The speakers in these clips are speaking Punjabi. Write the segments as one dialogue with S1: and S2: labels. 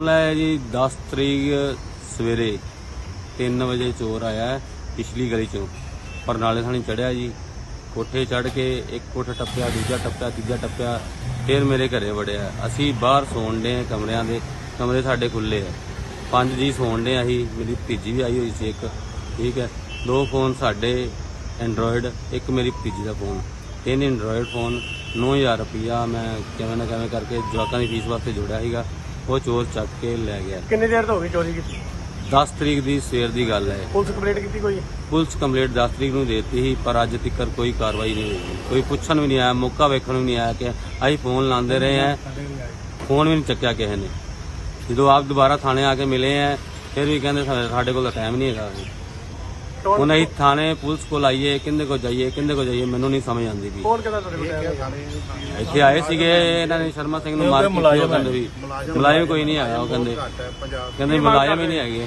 S1: ਮਾਮਲਾ ਜੀ 10 ਤਰੀਕ ਸਵੇਰੇ 3 ਵਜੇ ਚੋਰ ਆਇਆ ਪਿਛਲੀ ਗਲੀ ਚੋਂ। ਪਰਨਾਲੇ ਥਾਣੀ ਚੜਿਆ ਜੀ। ਕੋਠੇ ਚੜ ਕੇ ਇੱਕ ਕੋਠਾ ਟੱਪਿਆ, ਦੂਜਾ ਟੱਪਿਆ, ਤੀਜਾ ਟੱਪਿਆ, ਫਿਰ ਮੇਰੇ ਘਰੇ ਵੜਿਆ। ਅਸੀਂ ਬਾਹਰ ਸੌਣ ਦੇ ਕਮਰਿਆਂ ਦੇ, ਕਮਰੇ ਸਾਡੇ ਖੁੱਲੇ ਆ। ਪੰਜ ਜੀ ਸੌਣ ਡੇ ਅਸੀਂ, ਮੇਰੀ ਭੀਜੀ ਵੀ ਆਈ ਹੋਈ ਸੀ ਇੱਕ, ਠੀਕ ਹੈ। ਦੋ ਫੋਨ ਸਾਡੇ ਐਂਡਰੋਇਡ ਇੱਕ ਮੇਰੀ ਭੀਜੀ ਦਾ ਫੋਨ। ਤਿੰਨ ਐਂਡਰੋਇਡ ਫੋਨ 9000 ਰੁਪਇਆ ਮੈਂ ਕਿਵੇਂ ਨਾ ਕਿਵੇਂ ਕਰਕੇ ਜਵਾਕਾਂ ਦੀ ਫੀਸ ਵਾਸਤੇ ਜੋੜਿਆ ਸੀਗਾ। ਉਹ ਚੋਰ ਚੱਕ ਕੇ ਲੈ ਗਿਆ।
S2: ਕਿੰਨੀ ਦੇਰ ਤੋਂ ਹੋ ਗਈ ਚੋਰੀ ਕੀਤੀ?
S1: 10 ਤਰੀਕ ਦੀ ਸਵੇਰ ਦੀ ਗੱਲ ਹੈ।
S2: ਪੁਲਿਸ ਕੰਪਲੇਂਟ ਕੀਤੀ ਕੋਈ?
S1: ਪੁਲਿਸ ਕੰਪਲੀਟ 10 ਤਰੀਕ ਨੂੰ ਦੇਤੀ ਸੀ ਪਰ ਅੱਜ ਤੱਕ ਕੋਈ ਕਾਰਵਾਈ ਨਹੀਂ ਹੋਈ। ਕੋਈ ਪੁੱਛਣ ਵੀ ਨਹੀਂ ਆਇਆ ਮੌਕਾ ਵੇਖਣ ਵੀ ਨਹੀਂ ਆਇਆ ਕਿ ਅਸੀਂ ਫੋਨ ਲਾਉਂਦੇ ਰਹੇ ਆ ਫੋਨ ਵੀ ਨਹੀਂ ਚੱਕਿਆ ਕਿਸੇ ਨੇ। ਜਦੋਂ ਆਪ ਦੁਬਾਰਾ ਥਾਣੇ ਆ ਕੇ ਮਿਲੇ ਆ ਫਿਰ ਵੀ ਕਹਿੰਦੇ ਸਾਡੇ ਕੋਲ ਤਾਂ ਟਾਈਮ ਨਹੀਂ ਹੈਗਾ। ਹੁਣ ਅਸੀਂ ਥਾਣੇ ਪੁਲਿਸ ਕੋਲ ਆਈਏ ਕਿੰਦੇ ਕੋਲ ਜਾਈਏ ਕਿੰਦੇ ਕੋਲ ਜਾਈਏ ਮੈਨੂੰ ਨਹੀਂ ਸਮਝ ਆਉਂਦੀ ਵੀ।
S2: ਕੌਣ ਕਹਿੰਦਾ ਤੁਹਾਡੇ ਕੋਲ
S1: ਇੱਥੇ ਆਏ ਸੀਗੇ ਇਹਨਾਂ ਨੇ ਸ਼ਰਮਾ ਸਿੰਘ ਨੂੰ ਮਾਰ ਕੇ ਉਹ ਕਹਿੰਦੇ ਵੀ? ਮੁਲਾਜ਼ਮ ਕੋਈ ਨਹੀਂ ਆਇਆ ਉਹ ਕਹਿੰਦੇ। ਕਹਿੰਦੇ ਮੁਲਾਜ਼ਮ ਹੀ ਨਹੀਂ ਹੈਗੇ।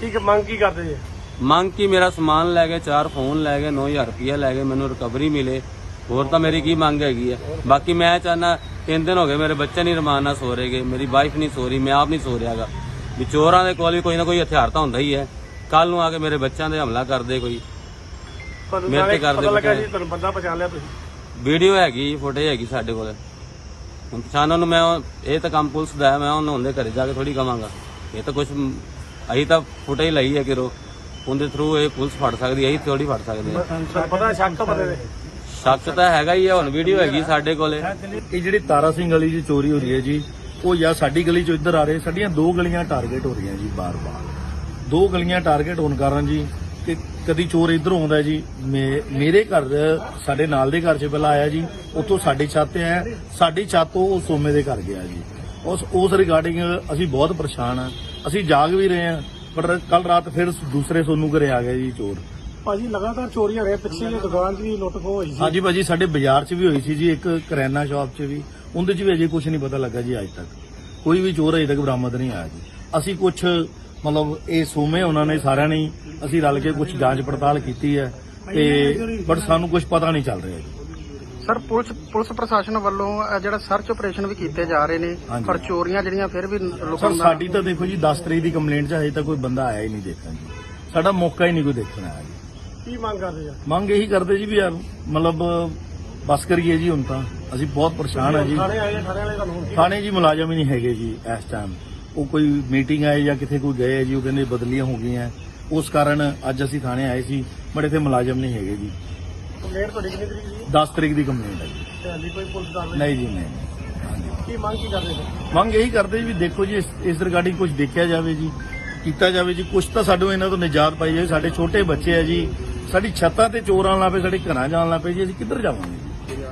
S2: ਠੀਕ ਮੰਗ ਕੀ ਕਰਦੇ ਜੀ?
S1: ਮੰਗ ਕੀ ਮੇਰਾ ਸਮਾਨ ਲੈ ਗਏ ਚਾਰ ਫੋਨ ਲੈ ਗਏ 9000 ਰੁਪਇਆ ਲੈ ਗਏ ਮੈਨੂੰ ਰਿਕਵਰੀ ਮਿਲੇ। ਹੋਰ ਤਾਂ ਮੇਰੀ ਕੀ ਮੰਗ ਹੈਗੀ ਹੈ ਬਾਕੀ ਮੈਂ ਚਾਹਨਾ ਤਿੰਨ ਦਿਨ ਹੋ ਗਏ ਮੇਰੇ ਬੱਚੇ ਨਹੀਂ ਰਮਾਨ ਨਾਲ ਸੋ ਰਹੇਗੇ ਮੇਰੀ ਵਾਈਫ ਨਹੀਂ ਸੋ ਰਹੀ ਮੈਂ ਆਪ ਨਹੀਂ ਸੋ ਰਿਹਾਗਾ। ਵੀ ਚੋਰਾਂ ਦੇ ਕੋਲ ਵੀ ਕੋਈ ਨਾ ਕੋਈ ਹਥਿਆਰ ਤਾਂ ਹੁੰਦਾ ਹੀ ਹੈ। ਕੱਲ ਨੂੰ ਆ ਕੇ ਮੇਰੇ ਬੱਚਿਆਂ ਦੇ ਹਮਲਾ ਕਰਦੇ ਕੋਈ।
S2: ਤੁਹਾਨੂੰ
S1: ਮੇਰੇ ਤੇ ਕਰਦੇ
S2: ਪਤਾ ਲੱਗਾ। ਜੀ ਤੁਹਾਨੂੰ ਬੰਦਾ ਪਛਾਣ ਲਿਆ ਤੁਸੀਂ।
S1: ਵੀਡੀਓ ਹੈਗੀ ਫੁਟੇਜ ਹੈਗੀ ਸਾਡੇ ਕੋਲ। ਹੁਣ ਪਛਾਣਨ ਨੂੰ ਮੈਂ ਉਹ- ਇਹ ਤਾਂ ਕੰਮ ਪੁਲਿਸ ਦਾ ਹੈ ਮੈਂ ਉਹਨਾਂ ਦੇ ਘਰੇ ਜਾ ਕੇ ਥੋੜੀ ਕਵਾਂਗਾ। ਇਹ ਤਾਂ ਕੁਝ ਅਸੀਂ ਤਾਂ ਫੁਟੇਜ ਲਈ ਹੈ ਕਿਰੋ। ਉਹਦੇ ਥਰੂ ਇਹ ਪੁਲਿਸ ਫੜ ਸਕਦੀ ਹੈ ਅਸੀਂ ਥੋੜੀ ਫੜ ਸਕਦੇ ਹਾਂ।
S2: ਤੁਹਾਨੂੰ ਪਤਾ ਸ਼ੱਕ ਤਾਂ ਬੰਦੇ ਦੇ?
S1: ਸ਼ੱਕ ਤਾਂ ਹੈਗਾ ਹੀ ਹੈ ਹੁਣ ਵੀਡੀਓ ਹੈਗੀ ਸਾਡੇ ਕੋਲੇ।
S3: ਇਹ ਜਿਹੜੀ ਤਾਰਾ ਸਿੰਘ ਗਲੀ 'ਚ ਚੋਰੀ ਹੋ ਰਹੀ ਹੈ ਜੀ ਉਹ ਜਾਂ ਸਾਡੀ ਗਲੀ 'ਚੋਂ ਇੱਧਰ ਆ ਰਹੇ ਸਾਡੀਆਂ ਦੋ ਗਲੀਆਂ ਟਾਰਗੇਟ ਹੋ ਰਹੀਆਂ ਜੀ ਬਾਰ-ਬਾਰ। ਦੋ ਗਲੀਆਂ ਟਾਰਗੇਟ ਹੋਣ ਕਾਰਨ ਜੀ ਕਿ ਕਦੀ ਚੋਰ ਇੱਧਰੋਂ ਆਉਂਦਾ ਜੀ। ਮੇਰੇ ਘਰ ਸਾਡੇ ਨਾਲ ਦੇ ਘਰ 'ਚ ਪਹਿਲਾਂ ਆਇਆ ਜੀ ਉੱਥੋਂ ਸਾਡੀ ਛੱਤ ਤੇ ਆਇਆ। ਸਾਡੀ ਛੱਤ ਤੋਂ ਉਹ ਸੋਮੇ ਦੇ ਘਰ ਗਿਆ ਜੀ। ਉਸ ਉਸ ਰਿਗਾਰਡਿੰਗ ਅਸੀਂ ਬਹੁਤ ਪਰੇਸ਼ਾਨ ਆ। ਅਸੀਂ ਜਾਗ ਵੀ ਰਹੇ ਆ ਪਰ ਕੱਲ ਰਾਤ ਫਿਰ ਦੂਸਰੇ ਸੋਨੂ ਘਰੇ ਆ ਗਿਆ ਜੀ ਚੋਰ।
S2: ਭਾਜੀ ਲਗਾਤਾਰ ਚੋਰੀਆਂ ਰਹੇ ਪਿੱਛੇ ਜੇ ਦੁਕਾਨ 'ਚ ਵੀ ਲੁੱਟ ਖੋਹ ਹੋਈ ਸੀ।
S3: ਹਾਂਜੀ ਭਾਜੀ ਸਾਡੇ ਬਾਜ਼ਾਰ 'ਚ ਵੀ ਹੋਈ ਸੀ ਜੀ ਇੱਕ ਕਰਿਆਨਾ ਸ਼ਾਪ 'ਚ ਵੀ। ਉਹਦੇ 'ਚ ਵੀ ਅਜੇ ਕੁਝ ਨਹੀਂ ਪਤਾ ਲੱਗਾ ਜੀ ਅੱਜ ਤੱਕ। ਕੋਈ ਵੀ ਚੋਰ ਅਜੇ ਤੱਕ ਬਰਾਮਦ ਨਹੀਂ ਆਇਆ ਜੀ। ਅਸੀਂ ਕੁਝ ਮਤਲਬ ਇਹ ਸੋਮੇ ਉਹਨਾਂ ਨੇ ਸਾਰਿਆਂ ਨੇ ਅਸੀਂ ਰਲ ਕੇ ਕੁਝ ਜਾਂਚ ਪੜਤਾਲ ਕੀਤੀ ਹੈ ਤੇ ਬਟ ਸਾਨੂੰ ਕੁਝ ਪਤਾ ਨਹੀਂ ਚੱਲ ਰਿਹਾ ਜੀ।
S4: ਸਰ ਪੁਲਿਸ ਪੁਲਿਸ ਪ੍ਰਸ਼ਾਸਨ ਵੱਲੋਂ ਇਹ ਜਿਹੜਾ ਸਰਚ ਆਪਰੇਸ਼ਨ ਵੀ ਕੀਤੇ ਜਾ ਰਹੇ ਨੇ। ਪਰ ਚੋਰੀਆਂ ਜਿਹੜੀਆਂ ਫਿਰ ਵੀ
S3: ਸਰ
S4: ਲੁਕਣ ਦਾ
S3: ਸਾਡੀ ਤਾਂ ਦੇਖੋ ਜੀ 10 ਤਰੀਕ ਦੀ ਕੰਪਲੇਂਟ 'ਚ ਹਜੇ ਤੱਕ ਕੋਈ ਬੰਦਾ ਆਇਆ ਹੀ ਨਹੀਂ ਦੇਖਣ ਜੀ। ਸਾਡਾ ਮੌਕਾ ਹੀ ਨਹੀਂ ਕੋਈ ਦੇਖਣ ਆਇਆ ਜੀ।
S2: ਕੀ ਮੰਗ ਕਰਦੇ ਆ?
S3: ਮੰਗ ਇਹੀ ਕਰਦੇ ਜੀ ਵੀ ਯਾਰ ਮਤਲਬ ਬਸ ਕਰੀਏ ਜੀ ਹੁਣ ਤਾਂ। ਅਸੀਂ ਬਹੁਤ ਪਰੇਸ਼ਾਨ ਆ ਜੀ।
S2: ਥਾਣੇ ਆਏ ਆ, ਥਾਣੇ ਵਾਲੇ ਤੁਹਾਨੂੰ ਹੁਣ ਕੀ
S3: ਥਾਣੇ ਜੀ ਮੁਲਾਜ਼ਮ ਹੀ ਨਹੀਂ ਹੈਗੇ ਜੀ ਇਸ ਟਾਈਮ ਉਹ ਕੋਈ ਮੀਟਿੰਗ ਆਏ ਜਾਂ ਕਿਤੇ ਕੋਈ ਗਏ ਜੀ ਉਹ ਕਹਿੰਦੇ ਬਦਲੀਆਂ ਹੋ ਗਈਆਂ। ਉਸ ਕਾਰਨ ਅੱਜ ਅਸੀਂ ਥਾਣੇ ਆਏ ਸੀ ਬਟ ਇੱਥੇ ਮੁਲਾਜ਼ਮ ਨਹੀਂ ਹੈਗੇ ਜੀ।
S2: ਕੰਪਲੇਂਟ ਤੁਹਾਡੀ ਕਿੰਨੀ ਤਰੀਕ ਦੀ?
S3: 10 ਤਰੀਕ ਦੀ ਕੰਪਲੇਂਟ ਹੈ ਜੀ।
S2: ਹਾਲੀ ਕੋਈ ਪੁਲਿਸ ਕਾਰਵਾਈ
S3: ਨਹੀਂ? ਜੀ ਨਹੀਂ
S2: ਕੀ ਮੰਗ ਕੀ ਕਰਦੇ ਸਰ
S3: ਮੰਗ ਇਹੀ ਕਰਦੇ ਜੀ ਵੀ ਦੇਖੋ ਜੀ ਇਸ ਇਸ ਰਿਗਾਰਡਿੰਗ ਕੁਝ ਦੇਖਿਆ ਜਾਵੇ ਜੀ ਕੀਤਾ ਜਾਵੇ ਜੀ। ਕੁਝ ਤਾਂ ਸਾਨੂੰ ਇਹਨਾਂ ਤੋਂ ਨਿਜਾਤ ਪਾਈ ਜਾਵੇ। ਸਾਡੇ ਛੋਟੇ ਬੱਚੇ ਆ ਜੀ ਸਾਡੀ ਛੱਤਾਂ ਤੇ ਚੋਰ ਆਉਣ ਲੱਗ ਪਏ ਸਾਡੇ ਘਰਾਂ ਜਾਣ ਲੱਗ ਪਏ ਜੀ ਅਸੀਂ ਕਿੱਧਰ ਜਾਵਾਂਗੇ? ਜੀ